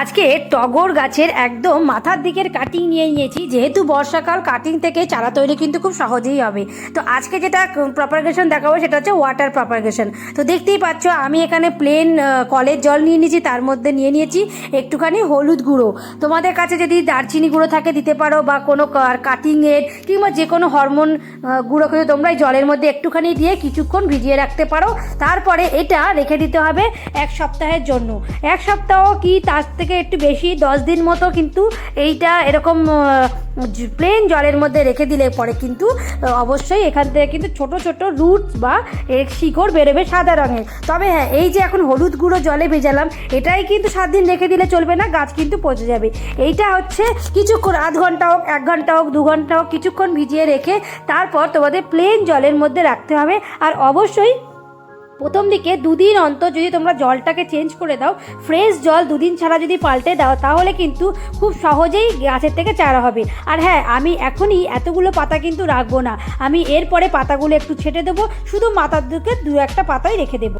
আজকে টগর গাছের একদম মাথার দিকের কাটিং নিয়ে নিয়েছি। যেহেতু বর্ষাকাল কাটিং থেকে চারা তৈরি কিন্তু খুব সহজেই হবে। তো আজকে যেটা প্রপারগেশন দেখাবো সেটা হচ্ছে ওয়াটার প্রপারগেশন তো দেখতেই পাচ্ছ, আমি এখানে প্লেন কলের জল নিয়ে নিয়েছি, তার মধ্যে নিয়ে নিয়েছি একটুখানি হলুদ গুঁড়ো। তোমাদের কাছে যদি দারচিনি গুঁড়ো থাকে, দিতে পারো বা কোনো কাটিংয়ের কিংবা যে কোনো হরমোন গুঁড়ো কিন্তু তোমরা জলের মধ্যে একটুখানি দিয়ে কিছুক্ষণ ভিজিয়ে রাখতে পারো, তারপরে এটা রেখে দিতে হবে এক সপ্তাহের জন্য। এক সপ্তাহ কি তার থেকে একটু বেশি, দশ দিন মতো কিন্তু এইটা এরকম প্লেন জলের মধ্যে রেখে দিলে পরে কিন্তু অবশ্যই এখান থেকে কিন্তু ছোট ছোট রুটস বা এর শিকড় বেরোবে সাদা রঙের। তবে হ্যাঁ এই যে এখন হলুদ গুঁড়ো জলে ভেজালাম, এটাই কিন্তু সাত দিন রেখে দিলে চলবে না, গাছ কিন্তু পচে যাবে। এইটা হচ্ছে কিছুক্ষণ, আধ ঘণ্টা হোক, এক ঘণ্টা হোক, দু ঘণ্টা হোক, কিছুক্ষণ ভিজিয়ে রেখে তারপর তোমাদের প্লেন জলের মধ্যে রাখতে হবে। আর অবশ্যই প্রথম দিকে দুদিন অন্তর যদি তোমরা জলটাকে চেঞ্জ করে দাও ফ্রেশ জল দুদিন ছাড়া যদি পাল্টে দাও, তাহলে কিন্তু খুব সহজেই গাছের থেকে চারা হবে। আর হ্যাঁ আমি এখনই এতগুলো পাতা কিন্তু রাখব না। আমি এরপরে পাতাগুলো একটু ছেটে দেবো, শুধু মাথার দিকে দু একটা পাতাই রেখে দেবো।